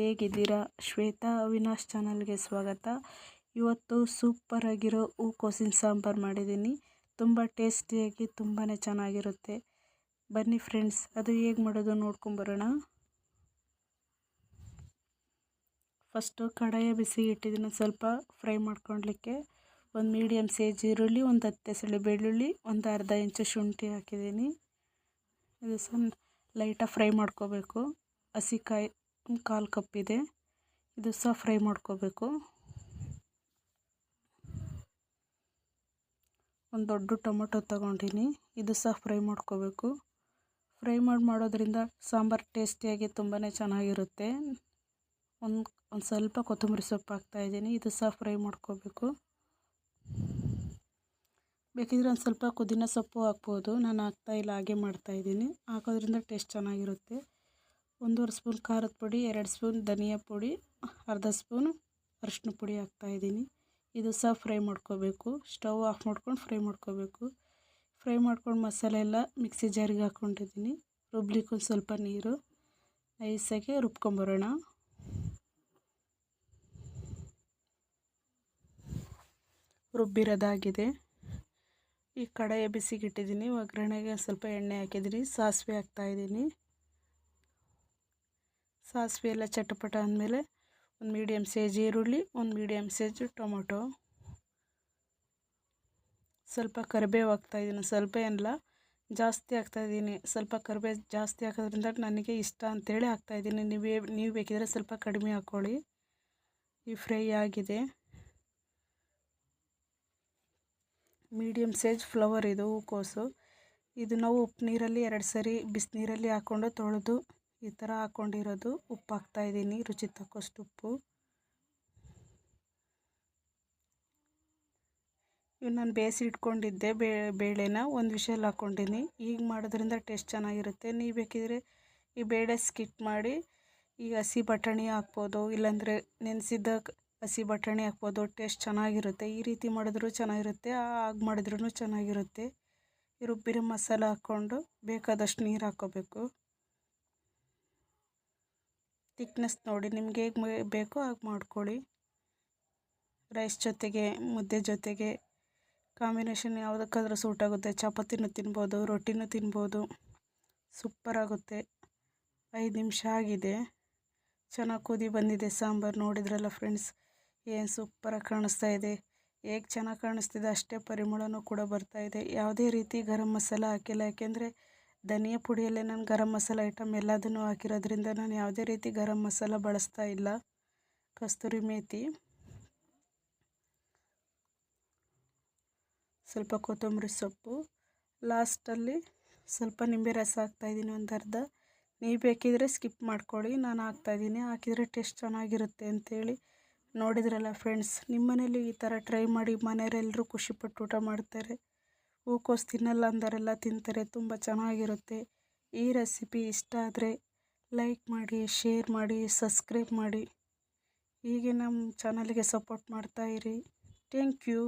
ಹೇಗಿದ್ದೀರಾ? ಶ್ವೇತಾ ಅವಿನಾಶ್ ಚಾನಲ್ಗೆ ಸ್ವಾಗತ. ಇವತ್ತು ಸೂಪರಾಗಿರೋ ಹೂಕೋಸಿನ ಸಾಂಬಾರು ಮಾಡಿದ್ದೀನಿ. ತುಂಬ ಟೇಸ್ಟಿಯಾಗಿ ತುಂಬಾ ಚೆನ್ನಾಗಿರುತ್ತೆ. ಬನ್ನಿ ಫ್ರೆಂಡ್ಸ್, ಅದು ಹೇಗೆ ಮಾಡೋದು ನೋಡ್ಕೊಂಬರೋಣ ಫಸ್ಟು ಕಡಾಯ ಬಿಸಿ ಇಟ್ಟಿದ್ದೀನಿ ಸ್ವಲ್ಪ ಫ್ರೈ ಮಾಡ್ಕೊಳ್ಲಿಕ್ಕೆ ಒಂದು ಮೀಡಿಯಮ್ ಸೈಜ್ ಈರುಳ್ಳಿ, ಒಂದು ಹತ್ತು ಸಳಿ ಬೆಳ್ಳುಳ್ಳಿ, ಒಂದು ಅರ್ಧ ಇಂಚು ಶುಂಠಿ ಹಾಕಿದ್ದೀನಿ. ಇದು ಸಣ್ಣ ಲೈಟಾಗಿ ಫ್ರೈ ಮಾಡ್ಕೋಬೇಕು. ಹಸಿಕಾಯಿ ಒಂದು ಕಾಲು ಇದೆ. ಇದು ಸಹ ಫ್ರೈ ಮಾಡ್ಕೋಬೇಕು. ಒಂದು ದೊಡ್ಡ ಟೊಮೊಟೊ ತಗೊಂಡಿನಿ. ಇದು ಸಹ ಫ್ರೈ ಮಾಡ್ಕೋಬೇಕು. ಫ್ರೈ ಮಾಡಿ ಮಾಡೋದ್ರಿಂದ ಸಾಂಬಾರು ಟೇಸ್ಟಿಯಾಗಿ ತುಂಬಾ ಚೆನ್ನಾಗಿರುತ್ತೆ. ಒಂದು ಒಂದು ಸ್ವಲ್ಪ ಕೊತ್ತಂಬರಿ ಸೊಪ್ಪು ಹಾಕ್ತಾಯಿದ್ದೀನಿ ಇದು ಸಹ ಫ್ರೈ ಮಾಡ್ಕೋಬೇಕು. ಬೇಕಿದ್ರೆ ಒಂದು ಸ್ವಲ್ಪ ಪುದೀನ ಸೊಪ್ಪು ಹಾಕ್ಬೋದು. ನಾನು ಹಾಕ್ತಾಯಿಲ್ಲ ಹಾಗೆ ಮಾಡ್ತಾಯಿದ್ದೀನಿ ಹಾಕೋದ್ರಿಂದ ಟೇಸ್ಟ್ ಚೆನ್ನಾಗಿರುತ್ತೆ. ಒಂದೂವರೆ ಸ್ಪೂನ್ ಖಾರದ ಪುಡಿ, ಎರಡು ಸ್ಪೂನ್ ಧನಿಯಾ ಪುಡಿ, ಅರ್ಧ ಸ್ಪೂನು ಅರಿಶಿನ ಪುಡಿ ಹಾಕ್ತಾಯಿದ್ದೀನಿ ಇದು ಸಹ ಫ್ರೈ ಮಾಡ್ಕೋಬೇಕು. ಸ್ಟವ್ ಆಫ್ ಮಾಡ್ಕೊಂಡು ಫ್ರೈ ಮಾಡ್ಕೋಬೇಕು. ಫ್ರೈ ಮಾಡ್ಕೊಂಡು ಮಸಾಲೆ ಎಲ್ಲ ಮಿಕ್ಸಿ ಜಾರಿಗೆ ಹಾಕ್ಕೊಂಡಿದ್ದೀನಿ. ರುಬ್ಲಿಕ್ಕೆ ಒಂದು ಸ್ವಲ್ಪ ನೀರು. ನೈಸಾಗಿ ರುಬ್ಕೊಂಬರೋಣ. ರುಬ್ಬಿರೋದಾಗಿದೆ. ಈ ಕಡಾಯ ಬಿಸಿಗಿಟ್ಟಿದ್ದೀನಿ. ಒಗ್ಗರಣೆಗೆ ಸ್ವಲ್ಪ ಎಣ್ಣೆ ಹಾಕಿದ್ದೀನಿ. ಸಾಸಿವೆ ಹಾಕ್ತಾಯಿದ್ದೀನಿ ಸಾಸಿವೆ ಎಲ್ಲ ಚಟಪಟ ಅಂದಮೇಲೆ ಒಂದು ಮೀಡಿಯಮ್ ಸೈಜ್ ಈರುಳ್ಳಿ, ಒಂದು ಮೀಡಿಯಮ್ ಸೈಜ್ ಟೊಮೊಟೊ. ಸ್ವಲ್ಪ ಕರಿಬೇವು ಹಾಕ್ತಾಯಿದ್ದೀನಿ ಸ್ವಲ್ಪ ಏನಿಲ್ಲ, ಜಾಸ್ತಿ ಹಾಕ್ತಾಯಿದ್ದೀನಿ ಸ್ವಲ್ಪ ಕರಿಬೇವು ಜಾಸ್ತಿ ಹಾಕೋದ್ರಿಂದ ನನಗೆ ಇಷ್ಟ ಅಂಥೇಳಿ ಹಾಕ್ತಾಯಿದ್ದೀನಿ ನೀವೇ, ನೀವು ಬೇಕಿದ್ರೆ ಸ್ವಲ್ಪ ಕಡಿಮೆ ಹಾಕ್ಕೊಳ್ಳಿ. ಈ ಫ್ರೈ ಆಗಿದೆ. ಮೀಡಿಯಮ್ ಸೈಜ್ ಫ್ಲವರ್ ಇದು ಹೂಕೋಸು ಇದು ನಾವು ಉಪ್ಪು ನೀರಲ್ಲಿ ಎರಡು ಸರಿ ಬಿಸಿನೀರಲ್ಲಿ ಹಾಕ್ಕೊಂಡು ತೊಳೆದು ಈ ಥರ ಹಾಕ್ಕೊಂಡಿರೋದು ಉಪ್ಪು ಹಾಕ್ತಾಯಿದ್ದೀನಿ ರುಚಿ ತಕ್ಕಷ್ಟು ಉಪ್ಪು. ಇವು ನಾನು ಬೇಯಿಸಿ ಇಟ್ಕೊಂಡಿದ್ದೆ ಬೇಳೆನ ಒಂದು ವಿಷಲ್ ಹಾಕ್ಕೊಂಡಿನಿ. ಈಗ ಮಾಡೋದ್ರಿಂದ ಟೇಸ್ಟ್ ಚೆನ್ನಾಗಿರುತ್ತೆ. ನೀವು ಬೇಕಿದ್ರೆ ಈ ಬೇಳೆ ಸ್ಕಿಪ್ ಮಾಡಿ ಈಗ ಹಸಿ ಬಟಾಣಿ ಹಾಕ್ಬೋದು, ಇಲ್ಲಾಂದರೆ ನೆನೆಸಿದ್ದ ಹಸಿ ಬಟಾಣಿ ಹಾಕ್ಬೋದು, ಟೇಸ್ಟ್ ಚೆನ್ನಾಗಿರುತ್ತೆ. ಈ ರೀತಿ ಮಾಡಿದ್ರೂ ಚೆನ್ನಾಗಿರುತ್ತೆ ಹಾಗೆ ಮಾಡಿದ್ರೂ ಚೆನ್ನಾಗಿರುತ್ತೆ. ಈ ರುಬ್ಬಿರೋ ಮಸಾಲ ಹಾಕ್ಕೊಂಡು ಬೇಕಾದಷ್ಟು ನೀರು ಹಾಕ್ಕೋಬೇಕು ತಿಕ್ನೆಸ್ ನೋಡಿ ನಿಮ್ಗೆ ಹೇಗೆ ಬೇಕೋ ಹಾಗೆ ಮಾಡ್ಕೊಳ್ಳಿ. ರೈಸ್ ಜೊತೆಗೆ, ಮುದ್ದೆ ಜೊತೆಗೆ ಕಾಂಬಿನೇಷನ್ ಯಾವುದಕ್ಕಾದ್ರೂ ಸೂಟ್ ಆಗುತ್ತೆ. ಚಪಾತಿನೂ ತಿನ್ಬೋದು, ರೊಟ್ಟಿನೂ ತಿನ್ಬೋದು. ಸೂಪರಾಗುತ್ತೆ ಐದು ನಿಮಿಷ ಆಗಿದೆ. ಚೆನ್ನಾಗಿ ಕುದಿ ಬಂದಿದೆ ಸಾಂಬಾರು, ನೋಡಿದ್ರಲ್ಲ ಫ್ರೆಂಡ್ಸ್ ಏನು ಸೂಪರಾಗಿ ಕಾಣಿಸ್ತಾ ಇದೆ. ಹೇಗೆ ಚೆನ್ನಾಗಿ ಕಾಣಿಸ್ತಿದೆ ಅಷ್ಟೇ ಪರಿಮಳನೂ ಕೂಡ ಬರ್ತಾ ಇದೆ. ಯಾವುದೇ ರೀತಿ ಗರಂ ಮಸಾಲ ಹಾಕಿಲ್ಲ. ಯಾಕೆಂದರೆ ಧನಿಯಾ ಪುಡಿಯಲ್ಲೇ ನಾನು ಗರಂ ಮಸಾಲ ಐಟಮ್ ಎಲ್ಲದನ್ನು ಹಾಕಿರೋದ್ರಿಂದ ನಾನು ಯಾವುದೇ ರೀತಿ ಗರಂ ಮಸಾಲ ಬಳಸ್ತಾ ಇಲ್ಲ. ಕಸ್ತೂರಿ ಮೇಥಿ ಸ್ವಲ್ಪ ಕೊತ್ತಂಬರಿ ಸೊಪ್ಪು. ಲಾಸ್ಟಲ್ಲಿ ಸ್ವಲ್ಪ ನಿಂಬೆ ರಸ ಹಾಕ್ತಾಯಿದ್ದೀನಿ ಒಂದು ಅರ್ಧ. ನೀವು ಬೇಕಿದ್ರೆ ಸ್ಕಿಪ್ ಮಾಡ್ಕೊಳ್ಳಿ, ನಾನು ಹಾಕ್ತಾಯಿದ್ದೀನಿ ಹಾಕಿದರೆ ಟೇಸ್ಟ್ ಚೆನ್ನಾಗಿರುತ್ತೆ ಅಂತೇಳಿ ನೋಡಿದ್ರಲ್ಲ ಫ್ರೆಂಡ್ಸ್ ನಿಮ್ಮ ಮನೇಲಿ ಈ ಥರ ಟ್ರೈ ಮಾಡಿ ಮನೆಯವರೆಲ್ಲರೂ ಖುಷಿಪಟ್ಟು ಊಟ ಮಾಡ್ತಾರೆ. ಹೂಕೋಸು ತಿನ್ನಲ್ಲ ಅಂದರೆಲ್ಲ ತಿಂತಾರೆ, ತುಂಬ ಚೆನ್ನಾಗಿರುತ್ತೆ. ಈ ರೆಸಿಪಿ ಇಷ್ಟ ಆದರೆ ಲೈಕ್ ಮಾಡಿ, ಶೇರ್ ಮಾಡಿ, ಸಬ್ಸ್ಕ್ರೈಬ್ ಮಾಡಿ. ಹೀಗೆ ನಮ್ಮ ಚಾನಲ್ಗೆ ಸಪೋರ್ಟ್ ಮಾಡ್ತಾಯಿರಿ ಥ್ಯಾಂಕ್ ಯು.